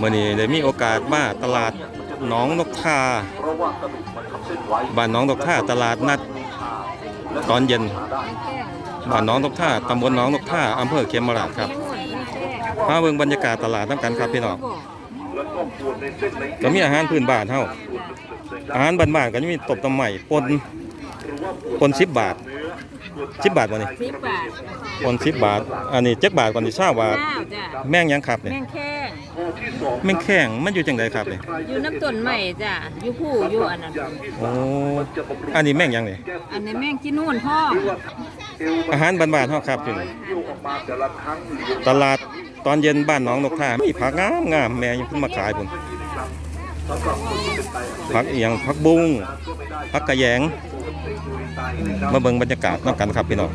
มื่อนี้ได้มีโอกาสมาตลาดหนองนกทาบ้านหนองนกทาตลาดนัด ตอนเย็นบ้านหนองนกทาตำบลหนองนกทาอำเภอเขมราชครับมาเบิ่งบรรยากาศตลาดน้ำกันครับพี่น้องก็มีอาหารพื้นบ้านเฮาอาหารบ้านๆก็จะมีตบตำใหม่ปนปน10บาท10บาทบ่นี่สิบบาทปน10บาท อันนี้7บาทกว่านี่20บาทข้าวจ้ะแม่งหยังครับนี่แมงแข้งแม่งแข้งมันอยู่จังไดครับนี่อยู่น้ำต้นใหม่จ้ะอยู่ผู้อยู่อันนั้นโอ้อันนี้แม่งหยังนี่อันนี้แมงจีนู่นพ่ออาหารบ้านๆเฮาครับอยู่นี่ตลาดตอนเย็นบ้านหนองนกท่ามีผักงามงามแม่ยังเพิ่งมาขายพุ่นผักอีหยังผักบุ้งผักกระแยงมาเบิ่งบรรยากาศนำกันครับพี่น้อง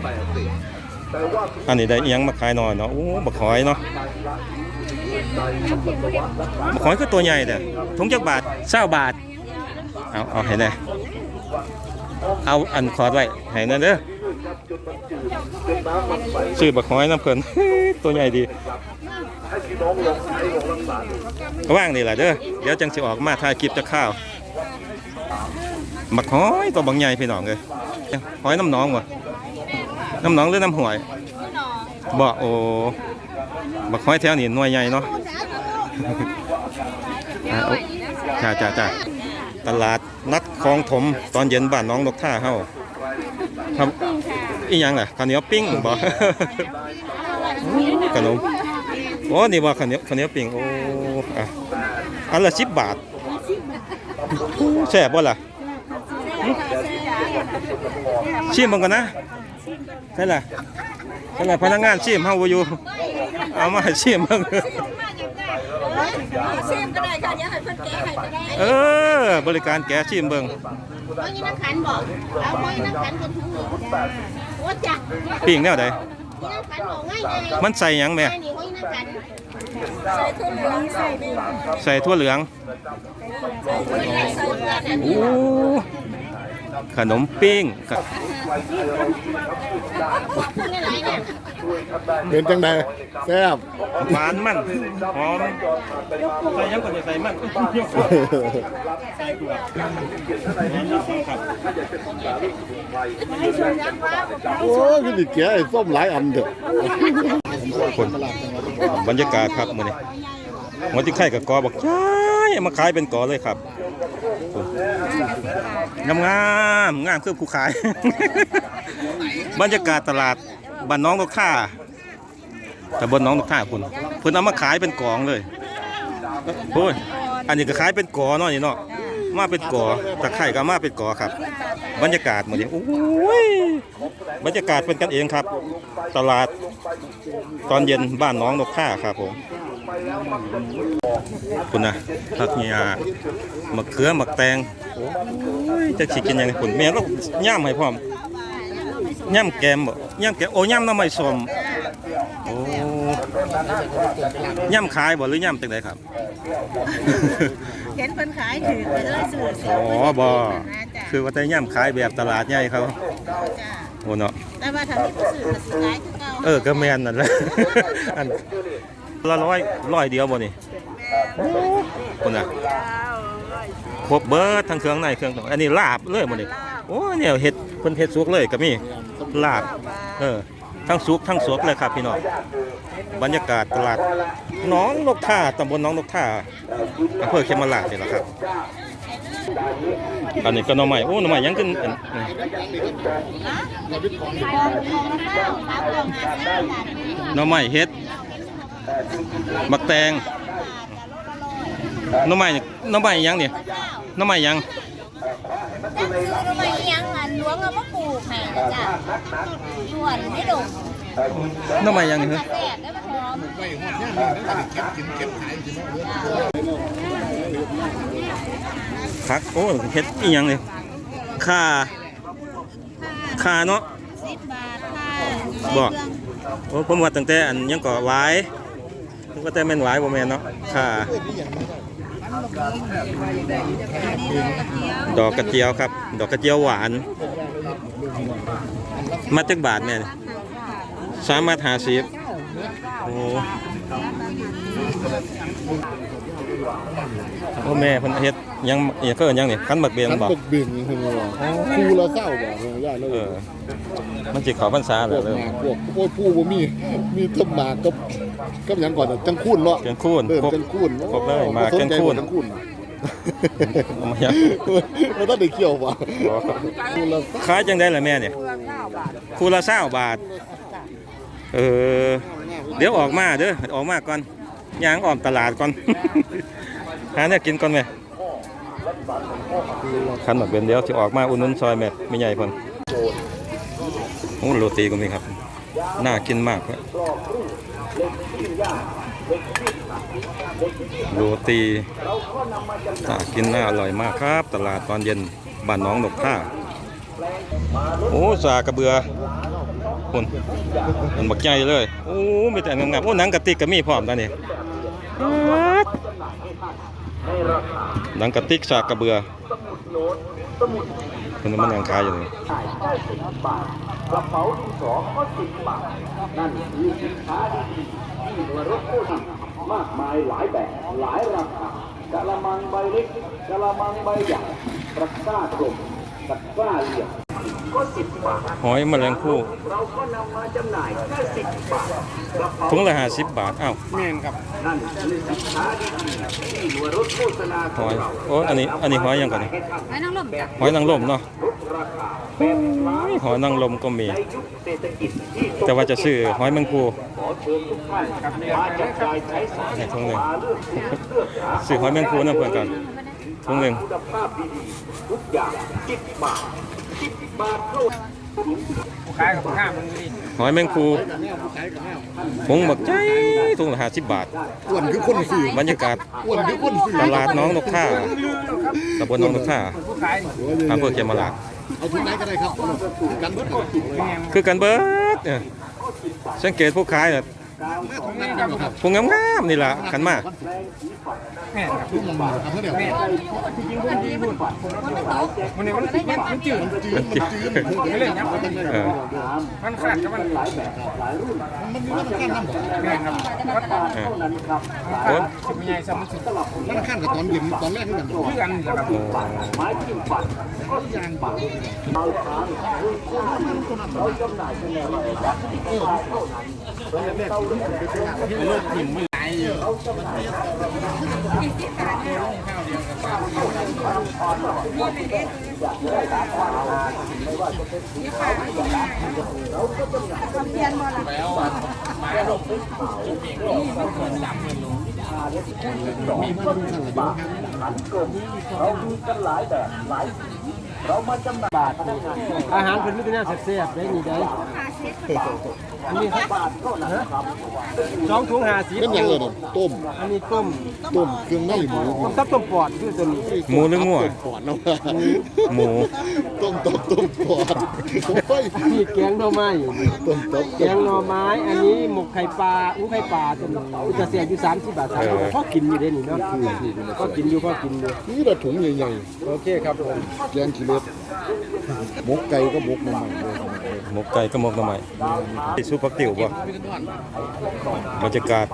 อันนี้ได้อีหยังมาขายหน่อยเนาะโอ้บักหอยเนาะบักหอยก็ตัวใหญ่แต่ถุงจักบาท20บาท เอาเอาให้แน่เอาอันคอร์ดไว้ให้นั่นเด้อชื่อบักหอยน้ำเพิ่นตัวใหญ่ดีว่างนี่แหละเด้อเดี๋ยวจังสิออกมาถ่ายคลิปจะข้าวบักหอยตัวบักใหญ่พี่น้องเลยหอยน้ำหนองวะ น้ำหนองหรือน้ำหวยบ่โอ้บักหอยแถวนี้หน่วยใหญ่เนาะอะโอ้จ้าจ้าจ้าตลาดนัดคลองถมตอนเย็นบ้านน้องนกท่าเฮาครับอีหยังล่ะข้าวเหนียวปิ้งบ่ขนมโอ้นี่ว่าข้าวเหนียวข้าวเหนียวปิ้งโอ้อะอันละสิบบาทแซ่บบ่ล่ะชิมมันก่อนนะ ใช่ล่ะใช่ล่ะพนักงานชิมเฮาบ่อยู่เอามาให้ชิมเบิ่งเส้นก็ได้ค่ะเดี๋ยวให้เพิ่นแกะให้ก็ได้เออ บริการแกะชิมเบิ่งเอาอีน้ำขันบอกเอาไว้น้ำขันเป็นถุงมือโอ้จ้ะปิ้งแนวใดอีน้ำขันบอกง่ายเลยมันใส่หยังแม่นี่ไว้น้ำขันใส่ถั่วเหลืองใส่ดิใส่ทั่วเหลืองใส่เกลือแต่โอ้ขนมปิ้งกะนี่ไรเนี่ยเป็นจังใดแซ่บหวานมันหอมใส่หยังก่อนจะใส่มันครับโอ้ยพี่ดิแกไอ้ส้มหลายอันเด้อคนบรรยากาศครับมื้อนี้หัวที่ไข่กับกอบอกใช่มาขายเป็นกอเลยครับ งามงามงามคือผู้ขาย บรรยากาศตลาดบ้านน้องนกท่าแต่บนน้องนกท่าคุณเพิ่นเอามาขายเป็นกองเลยโอ้ยอันนี้ก็ขายเป็นกอเนาะนี่เนาะมาเป็นกอตะไคร่ก็มาเป็นกอครับ บรรยากาศเหมือนี้โอ้ยบรรยากาศเป็นกันเองครับ ตลาดตอนเย็นบ้านน้องนกท่าครับผม คุณนะผักเนียมะเขือมะแตงโอ้ยจะสิกินยังไงคุณแม่ก็ย่ำให้พร้อมย่ำแกมบ่ย่ำแกมโอ้ย่ำน้ำไม่สมโอ้ย่ำขายบ่หรือย่ำจังไดครับเห็นเพิ่นขายถือไปเลยซื้อเสียอ๋อบ่คือว่าแต่ย่ำขายแบบตลาดใหญ่เขาจ้าโอ้เนาะแต่ว่าถ้ามีผู้ซื้อก็สิขายคือเก่าเออก็แม่นนั่นแหละอัน ละร้อยร้อยเดียวบ่นี่คุณน่ะครบเบิดทั้งเครื่องในเครื่องนอกอันนี้ลาบเลยบ่นี่โอ้เนี่ยเฮ็ดเพิ่นเฮ็ดสุกเลยก็มีลาบเออทั้งสุกทั้งสวกเลยครับพี่น้องบรรยากาศตลาดหนองนกท่าตำบลหนองนกท่าอำเภอเขมราชนี่แหละครับอันนี้ก็หน่อไม้โอ้หน่อไม้ยังขึ้นอันอืมหน่อไม้เฮ็ด บักแตงหน่อไม้นี่หน่อไม้ยังเนี่ยหน่อไม้ยังซื้อทำไมยังอันหลวงเอามาปลูกให้นะจ้ะส่วนไม่ดกหน่อไม้ยังนี่กเหรระอแสได้มาหอมผักโอ้เฮ็ดอีหยังเลยข่าข่าเนาะสิบบาทค่ะบ่โอ้ผมว่าตั้งแต่อันยังก็หว ก็แต่แม่นหวายบ่แม่นเนาะค่ะ ดอกกระเจียวครับ ดอกกระเจียวหวาน มาจักบาทแม่นี่สามารถหาสิบโอ้โอ้แม่เพิ่นเฮ็ด ยังเอียก็เอิ้นหยังนี่คันบักเบนขันบ่บักบินเพิ่นว่าคู่ละเศร้าบ่เพิ่นย่าแล้วเออ มันสิเข้าพรรษาพแล้ววกเด้อหมากพวกโอ้ยผู้บ่มีมีแต้หมากกับกับหยังก่อนน่ะจังคูนเนาะเกินคูณเออครบ จังคูนครบเลยหมากบ่สนใจจังคูนบ่จังคูนเอามายังบ่ต้องได้เกี่ยวบ่คู่ละขายจังได้ล่ะแม่เนี่ยคู่ละ20บาท เออ เดี๋ยวออกมาเด้อออกมาก่อนย่างออมตลาดก่อน หาเนี่ยกินก่อนแม่ คันแบักเบนเดียวสิออกมาอุ่นนุ่นซอยแม่ไม่ใหญ่พิ่นโอ้โรตีก็มีครับ น่ากินมากครับโรตีน่ากินน่าอร่อยมากครับ ตลาดตอนเย็นบ้านน้องดกท่าโอ้สากระเบือคนมันบักใหญ่เลย โอ้มีแต่งามๆโอ้หนังกะติกก็มีพร้อมตอนนี้ หนังกระติกสากกระเบือมันมันยังขายอยู่เลยกระเป๋าดินสอก็สิบบาท นั่นคือสินค้าดีๆที่มารถโคตรมากมายหลายแบบหลายราคากะละมังใบเล็กกะละมังใบใหญ่ตะกร้ากลมตะกร้าเหลี่ยม ก็สิบบาทหอยแมลงภู่เราก็นำมาจำหน่ายแค่สิบบาทกระเป๋าถุงละห้าสิบบาทอ้าวนั่นคือสินค้าดีๆที่หน่วยรถโฆษณาขหองอยเราโอ้อันนี้อันนี้หอยยังก่อนนี่ไว้นั่งลมจ้ะหอยนางรมเนาะลดราคาแบบล้านหอยนางรมก็มี ในยุคเศรษฐกิจที่ตกแต่ว่าจะซื้อหอยแมงภูขอเชิญทุกท่านมาจับจ่ายใช้สอยในถุงหนึ่ง มาเลือกซื้อเลือกหาซื้อหอยแมงภูนะเพื่อนกัน ถุงหนึ่ง คุณภาพดีๆทุกอย่างสิบบาทสิบบาทเท่า หอยแมงภูผงบักใจถุงละห้าสิบบาทอ้วนคือคนซื้อบรรยากาศอ้วนคือคนซื้อตลาดน้องนกท่าตำบลน้องนกท่าอำเภอเขมราชเอาทุนไหนก็ได้ครับ กันเบิดครับคือกันเบิดเนี่ยสังเกตผู้ขายเนี่ย แม่ทุนนั้นกันครับผู้งามๆนี่ล่ะขันมากทุกมันครับเท่าเดียวแม่มันนี่มันมันมันจืดจืดจืดจืดไม่เล่นยับเออมันขาดกับมันหลายแบบมันมีมันขั้นน้ำบ่แม่ครับวัดเออมันโอ้ขาดสิบใหญ่สามสิบมันขั้นกับตอนเย็นตอนแรกที่กันบ่คือกันนะครับไม้จิ้มปัดก็สิบบาทเอาทางเราจำหน่ายเป็นแนวระดับที่ขายเท่านั้นเราเลือกเป็นโลกหินมันไหลอยู่เรามีกันหลายแบบหลายสีเรามาจำหน่ายบาทเท่านั้นอาหารเพิ่นมีแต่แนวแซ่บๆได้นี่ได้ อันนี้ครับบาทเท่านั้นครับสองถุงห้าสิบเป็นอย่างเลยต้มอันนี้ต้มต้มเครื่องในหมูต้มซับต้มปอดคือตัวนี้หมูหรืองัวต้มปอดแล้วหมูต้มต้มต้มปอดโอ้ยนี่แกงหน่อไม้ต้มต้มแกงหน่อไม้ อันนี้หมกไข่ปลาอู้ไข่ปลาตัวนี้อุตเสียอยู่30บาท30พอกินอยู่ได้นี่เนาะพอกินอยู่พอกินอยู่นี่ละถุงใหญ่โอเคครับผมๆแกงขี้เล็ด หมกไก่ก็หมกมาใหม่เลยหมกไก่ก็หมกหน่อไม้ที่ซุปผักติ๋วบ่บรรยากาศ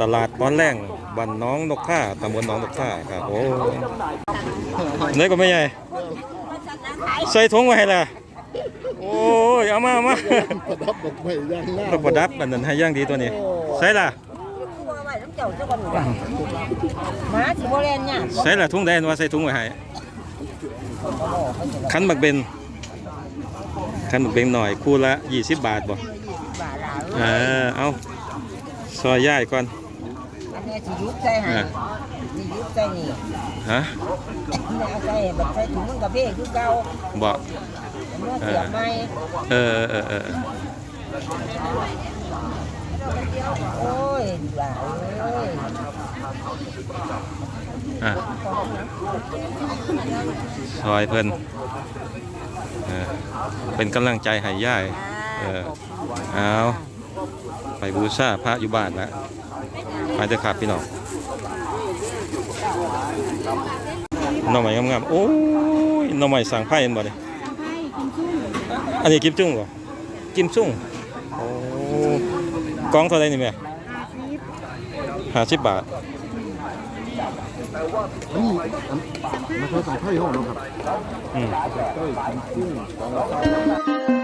ตลาดตอนแรงบ้านน้องนกท่าตำบลน้องนกท่าครับโอ้ไหนก็ไม่ใหญ่ใส่ถุงไว้ให้ล่ะโอ้ยเอามาเอามาประดับดอกไม้ย่างหน้าต้องประดับอันนั้นให้อย่างดีตัวนี้ใส่ล่ะหมาสิบ่เล่นเนี่ยใส่ล่ะถุงแดงว่าใส่ถุงไว้ให้คันบักเบน คันบักเบนหน่อยคู่ละ20บาทบ่บาทละเออเอาซอยย่ายก่อนอันนี้สิยุบใจให้สิยุบใจนี่ฮะนี่เอาใจแบบใส่ถุงมันกับเบ้คือเก่าบ่เมื่อเสียบไหมเออเออเออโอ้ยบ่าเอ้ยอะซอยเพิ่น เออเป็นกำลังใจให้ย่ายเออเอาไปบูชาพระอยู่บ้านแล้วไปเถอะครับพี่น้องหน่อไม้งามๆโอ้ยหน่อไม้สั่งไพ่เห็นบ่เนี่ยอันนี้กิมจุ้งบ่กิมจุ้งโอ้กล่องเท่าไหรนี่แม่ห้าสิบบาท อันนี้อันมาใช้สาย